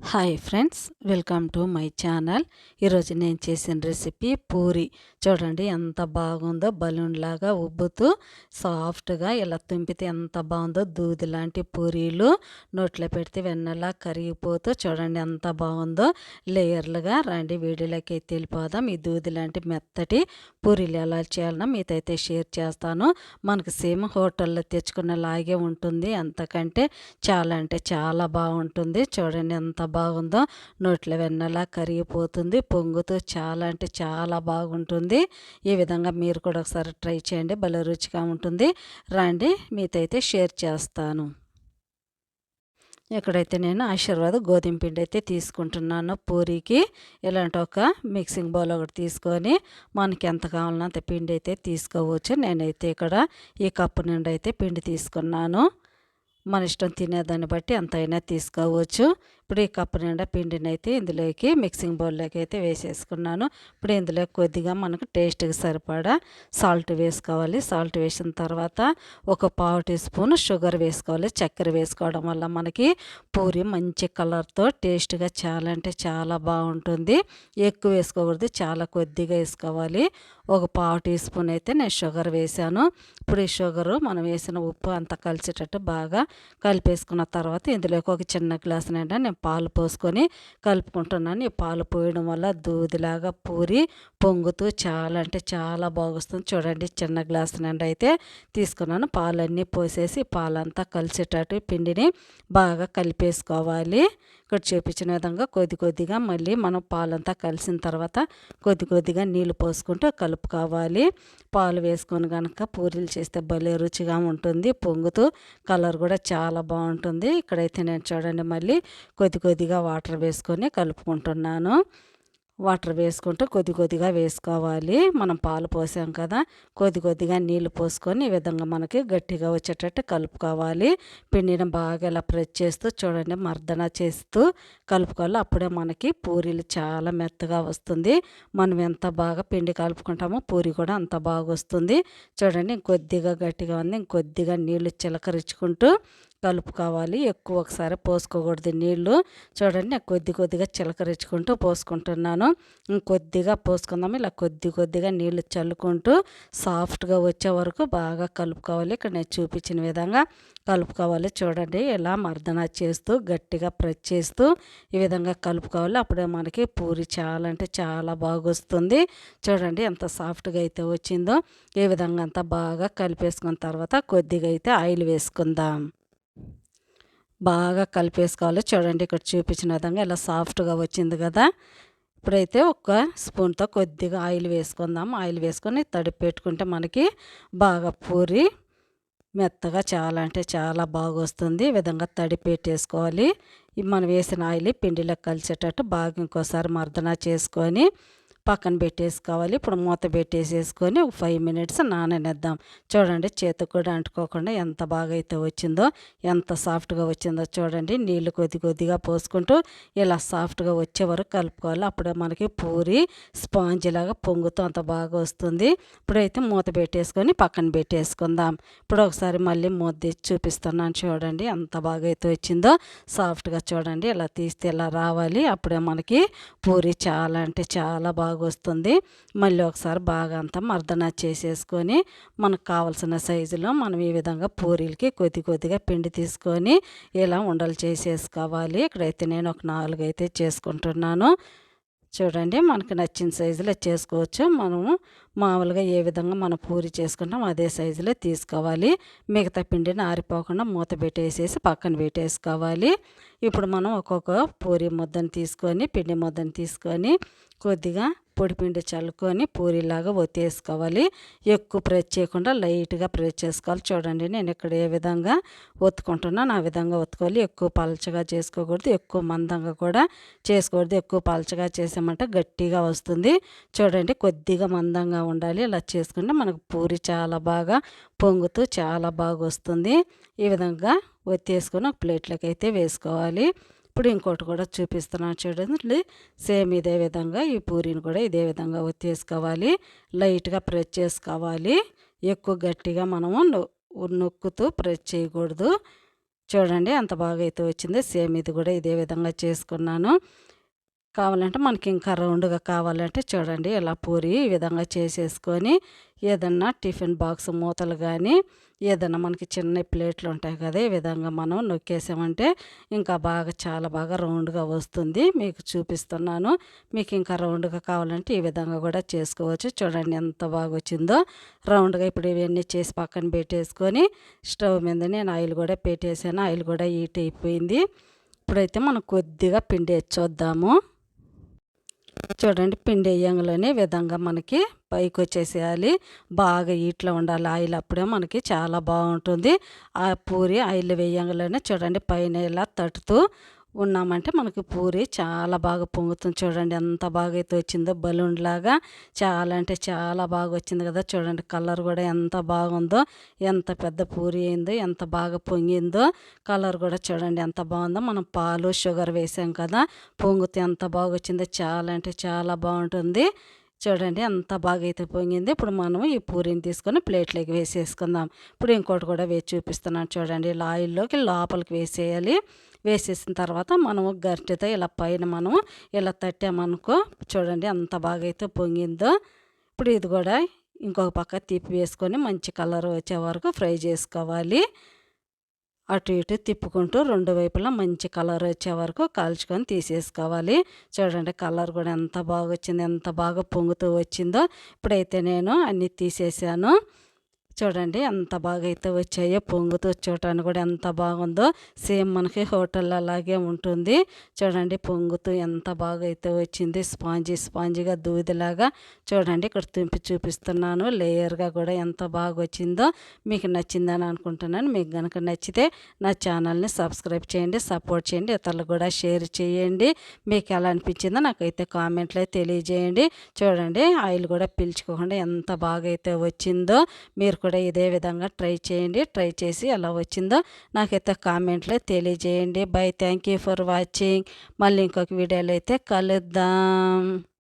Hi friends welcome to my channel. ఈరోజు నేను చేసిన రెసిపీ పూరి. చూడండి ఎంత బాగుందో బలూన్ లాగా ఉబ్బుతూ సాఫ్ట్గా ఇలా తుంపితే ఎంత బాగుందో దూది లాంటి పూరీలు నోట్లో పెడితే వెన్నలా కరిగిపోతూ చూడండి ఎంత బాగుందో. లేయర్లుగా రండి వీడియోలోకి అయితే వెళ్ళిపోదాం. ఈ దూది లాంటి మెత్తటి పూరీలు ఎలా చేయాలన్నా మీతైతే షేర్ చేస్తాను. మనకు సేమ్ హోటల్లో తెచ్చుకున్న లాగే ఉంటుంది. అంతకంటే చాలా అంటే చాలా బాగుంటుంది. చూడండి ఎంత బాగుందో నోట్లో వెన్నలా కరిగిపోతుంది పొంగుతూ చాలా అంటే చాలా బాగుంటుంది. ఈ విధంగా మీరు కూడా ఒకసారి ట్రై చేయండి భలే రుచిగా ఉంటుంది. రండి అయితే షేర్ చేస్తాను. ఇక్కడైతే నేను ఆశీర్వాద్ గోధుమ పిండి అయితే తీసుకుంటున్నాను పూరికి. ఇలాంటి ఒక మిక్సింగ్ బౌల్ ఒకటి తీసుకొని మనకి ఎంత కావాలన్నా అంత పిండి అయితే తీసుకోవచ్చు. నేనైతే ఇక్కడ ఈ కప్పు నుండి అయితే పిండి తీసుకున్నాను. మన ఇష్టం తినేదాన్ని బట్టి ఎంతైనా తీసుకోవచ్చు. ఇప్పుడు ఈ కప్పు నిండా పిండిని అయితే ఇందులోకి మిక్సింగ్ బౌల్లోకి అయితే వేసేసుకున్నాను. ఇప్పుడు ఇందులో కొద్దిగా మనకు టేస్ట్కి సరిపడా సాల్ట్ వేసుకోవాలి. సాల్ట్ వేసిన తర్వాత ఒక పావు టీ స్పూన్ షుగర్ వేసుకోవాలి. చక్కెర వేసుకోవడం వల్ల మనకి పూరి మంచి కలర్తో టేస్ట్గా చాలా అంటే చాలా బాగుంటుంది. ఎక్కువ వేసుకోకూడదు. చాలా కొద్దిగా వేసుకోవాలి. ఒక పావు టీ స్పూన్ అయితే నేను షుగర్ వేసాను. ఇప్పుడు ఈ షుగరు మనం వేసిన ఉప్పు అంతా కలిసేటట్టు బాగా కలిపేసుకున్న తర్వాత ఇందులోకి ఒక చిన్న గ్లాస్ నిండా నేను పాలు పోసుకొని కలుపుకుంటున్నాను. ఈ పాలు పోయడం వల్ల దూదిలాగా పూరి పొంగుతూ చాలా అంటే చాలా బాగుస్తుంది. చూడండి చిన్న గ్లాస్ నుండి అయితే తీసుకున్నాను. పాలన్నీ పోసేసి పాలంతా కలిసేటట్టు పిండిని బాగా కలిపేసుకోవాలి. ఇక్కడ చూపించిన విధంగా కొద్ది కొద్దిగా మళ్ళీ మనం పాలంతా కలిసిన తర్వాత కొద్ది కొద్దిగా నీళ్ళు పోసుకుంటూ కలుపుకోవాలి పాలు వేసుకొని కనుక పూరీలు చేస్తే భలే రుచిగా ఉంటుంది. పొంగుతూ కలర్ కూడా చాలా బాగుంటుంది. ఇక్కడైతే నేను చూడండి మళ్ళీ కొద్ది కొద్దిగా వాటర్ వేసుకొని కలుపుకుంటున్నాను. వాటర్ వేసుకుంటూ కొద్ది కొద్దిగా వేసుకోవాలి. మనం పాలు పోసాం కదా కొద్ది కొద్దిగా నీళ్ళు పోసుకొని ఈ విధంగా మనకి గట్టిగా వచ్చేటట్టు కలుపుకోవాలి. పిండిని బాగా ఇలా ప్రెస్ చేస్తూ చూడండి మర్దన చేస్తూ కలుపుకోవాలి. అప్పుడే మనకి పూరీలు చాలా మెత్తగా వస్తుంది. మనం ఎంత బాగా పిండి కలుపుకుంటామో పూరి కూడా అంత బాగా వస్తుంది. చూడండి ఇంకొద్దిగా గట్టిగా ఉంది ఇంకొద్దిగా నీళ్ళు చిలకరించుకుంటూ కలుపుకోవాలి ఎక్కువ ఒకసారి పోసుకోకూడదు. నీళ్ళు చూడండి కొద్ది కొద్దిగా చిలకరించుకుంటూ పోసుకుంటున్నాను. కొద్దిగా పోసుకుందాం. ఇలా కొద్ది కొద్దిగా నీళ్ళు చల్లుకుంటూ సాఫ్ట్గా వచ్చే వరకు బాగా కలుపుకోవాలి ఇక్కడ నేను చూపించిన విధంగా కలుపుకోవాలి చూడండి ఇలా మర్దన చేస్తూ గట్టిగా ప్రెస్ చేస్తూ ఈ విధంగా కలుపుకోవాలి అప్పుడే మనకి పూరి చాలా అంటే చాలా బాగా వస్తుంది చూడండి ఎంత సాఫ్ట్గా అయితే వచ్చిందో. ఈ విధంగా అంతా బాగా కలిపేసుకున్న తర్వాత కొద్దిగా అయితే ఆయిల్ వేసుకుందాం. బాగా కలిపేసుకోవాలి. చూడండి ఇక్కడ చూపించిన విధంగా ఇలా సాఫ్ట్గా వచ్చింది కదా. ఇప్పుడైతే ఒక స్పూన్తో కొద్దిగా ఆయిల్ వేసుకుందాం. ఆయిల్ వేసుకొని తడిపి పెట్టుకుంటే మనకి బాగా పూరి మెత్తగా చాలా అంటే చాలా బాగా వస్తుంది ఈ విధంగా తడి పెట్టేసుకోవాలి. మనం వేసిన ఆయిల్ పిండిలో కలిసేటట్టు బాగా ఇంకోసారి మర్దన చేసుకొని పక్కన పెట్టేసుకోవాలి. ఇప్పుడు మూత పెట్టేసేసుకొని ఒక ఫైవ్ మినిట్స్ నాననిద్దాం. చూడండి చేతికి కూడా అంటుకోకుండా ఎంత బాగా అయితే వచ్చిందో ఎంత సాఫ్ట్గా వచ్చిందో చూడండి. నీళ్ళు కొద్ది కొద్దిగా పోసుకుంటూ ఇలా సాఫ్ట్గా వచ్చే వరకు కలుపుకోవాలి. అప్పుడే మనకి పూరి స్పాంజ్ లాగా పొంగుతూ అంత బాగా వస్తుంది. ఇప్పుడైతే మూత పెట్టేసుకొని పక్కన పెట్టేసుకుందాం. ఇప్పుడు ఒకసారి మళ్ళీ మూత తెచ్చి చూపిస్తున్నాను చూడండి ఎంత బాగా అయితే వచ్చిందో. సాఫ్ట్గా చూడండి ఇలా తీస్తే ఇలా రావాలి. అప్పుడే మనకి పూరి చాలా అంటే చాలా బాగా బాగా వస్తుంది మళ్ళీ ఒకసారి బాగా అంతా మర్దన చేసేసుకొని మనకు కావాల్సిన సైజులో మనం ఈ విధంగా పూరీలకి కొద్ది కొద్దిగా పిండి తీసుకొని ఇలా ఉండలు చేసేసుకోవాలి. ఇక్కడైతే నేను ఒక నాలుగు అయితే చేసుకుంటున్నాను. చూడండి మనకు నచ్చిన సైజులో చేసుకోవచ్చు. మనము మామూలుగా ఏ విధంగా మనం పూరి చేసుకుంటాం అదే సైజులో తీసుకోవాలి. మిగతా పిండిని ఆరిపోకుండా మూత పెట్టేసేసి పక్కన పెట్టేసుకోవాలి. ఇప్పుడు మనం ఒక్కొక్క పూరి ముద్దను తీసుకొని పిండి ముద్దను తీసుకొని కొద్దిగా పొడిపిండి చల్లుకొని పూరిలాగా ఒత్తేసుకోవాలి. ఎక్కువ ప్రెస్ చేయకుండా లైట్గా ప్రెస్ చేసుకోవాలి. చూడండి నేను ఇక్కడ ఏ విధంగా ఒత్తుకుంటున్నాను ఆ విధంగా ఒత్తుకోవాలి. ఎక్కువ పలచగా చేసుకోకూడదు ఎక్కువ మందంగా కూడా చేసుకోకూడదు. ఎక్కువ పలచగా చేసామంటే గట్టిగా వస్తుంది. చూడండి కొద్దిగా మందంగా ఉండాలి. ఇలా చేసుకుంటే మనకు పూరి చాలా బాగా పొంగుతూ చాలా బాగా వస్తుంది. ఈ విధంగా ఒత్తేసుకొని ఒక ప్లేట్లోకి అయితే వేసుకోవాలి. ఇప్పుడు ఇంకోటి కూడా చూపిస్తున్నాను చూడండి. సేమ్ ఇదే విధంగా ఈ పూరీని కూడా ఇదే విధంగా ఒత్తేసుకోవాలి. లైట్గా ప్రెస్ చేసుకోవాలి. ఎక్కువ గట్టిగా మనము నొక్కుతూ ప్రెస్ చేయకూడదు. చూడండి అంత బాగా అయితే వచ్చింది. సేమ్ ఇది కూడా ఇదే విధంగా చేసుకున్నాను. కావాలంటే మనకి ఇంకా రౌండ్గా కావాలంటే చూడండి ఇలా పూరి ఈ విధంగా చేసేసుకొని ఏదన్నా టిఫిన్ బాక్స్ మూతలు కానీ ఏదన్నా మనకి చిన్న ప్లేట్లు ఉంటాయి కదా ఈ విధంగా మనం నొక్కేసామంటే ఇంకా బాగా చాలా బాగా రౌండ్గా వస్తుంది. మీకు చూపిస్తున్నాను. మీకు ఇంకా రౌండ్గా కావాలంటే ఈ విధంగా కూడా చేసుకోవచ్చు. చూడండి ఎంత బాగా వచ్చిందో. రౌండ్గా ఇప్పుడు ఇవన్నీ చేసి పక్కన పెట్టేసుకొని స్టవ్ మీద నేను ఆయిల్ కూడా పెట్టేసాను. ఆయిల్ కూడా హీట్ అయిపోయింది. ఇప్పుడైతే మనం కొద్దిగా పిండి చూద్దాము. చూడండి పిండి వేయంగానే విధంగా మనకి పైకి వచ్చేసేయాలి. బాగా ఇట్లా ఉండాలి ఆయిల్ అప్పుడే మనకి చాలా బాగుంటుంది. ఆ పూరి ఆయిల్ వేయంగానే చూడండి పైన ఇలా తట్టుతూ ఉన్నామంటే మనకి పూరి చాలా బాగా పొంగుతుంది. చూడండి ఎంత బాగా అయితే వచ్చిందో బలూన్ లాగా చాలా అంటే చాలా బాగా వచ్చింది కదా. చూడండి కలర్ కూడా ఎంత బాగుందో ఎంత పెద్ద పూరి అయిందో ఎంత బాగా పొంగిందో కలర్ కూడా చూడండి ఎంత బాగుందో. మనం పాలు షుగర్ వేసాం కదా పొంగితే ఎంత బాగా వచ్చిందో చాలా అంటే చాలా బాగుంటుంది. చూడండి ఎంత బాగా అయితే పొంగింది ఇప్పుడు మనం ఈ పూరిని తీసుకొని ప్లేట్లోకి వేసేసుకుందాం. ఇప్పుడు ఇంకోటి కూడా వేసి చూపిస్తున్నాను చూడండి. ఇలా ఆయిల్లోకి లోపలికి వేసేయాలి. వేసేసిన తర్వాత మనము గరిటెతో ఇలా పైన మనము ఇలా తట్టామనుకో చూడండి అంత బాగా అయితే పొంగిందో. ఇప్పుడు ఇది కూడా ఇంకొక పక్క తిప్పి వేసుకొని మంచి కలర్ వచ్చే వరకు ఫ్రై చేసుకోవాలి. అటు ఇటు తిప్పుకుంటూ రెండు వైపులా మంచి కలర్ వచ్చే వరకు కాల్చుకొని తీసేసుకోవాలి. చూడండి కలర్ కూడా ఎంత బాగా వచ్చింది ఎంత బాగా పొంగుతూ వచ్చిందో. ఇప్పుడైతే నేను అన్నీ తీసేసాను. చూడండి ఎంత బాగా అయితే వచ్చాయో పొంగుతూ చూడటానికి కూడా ఎంత బాగుందో. సేమ్ మనకి హోటల్ అలాగే ఉంటుంది. చూడండి పొంగుతూ ఎంత బాగా అయితే వచ్చింది. స్పాంజీ స్పాంజీగా దూదిలాగా చూడండి ఇక్కడ తుంపి చూపిస్తున్నాను. లేయర్గా కూడా ఎంత బాగా వచ్చిందో మీకు నచ్చిందని అనుకుంటున్నాను. మీకు కనుక నచ్చితే నా ఛానల్ని సబ్స్క్రైబ్ చేయండి సపోర్ట్ చేయండి ఇతరులు కూడా షేర్ చేయండి. మీకు ఎలా అనిపించిందో నాకైతే కామెంట్లో తెలియజేయండి. చూడండి ఆయిల్ కూడా పీల్చుకోకుండా ఎంత బాగా అయితే వచ్చిందో మీరు కూడా ఇదే విధంగా ట్రై చేయండి. ట్రై చేసి ఎలా వచ్చిందో నాకైతే కామెంట్లో తెలియజేయండి. Bye thank you for watching మళ్ళీ ఇంకొక వీడియోలో అయితే కలుద్దాం.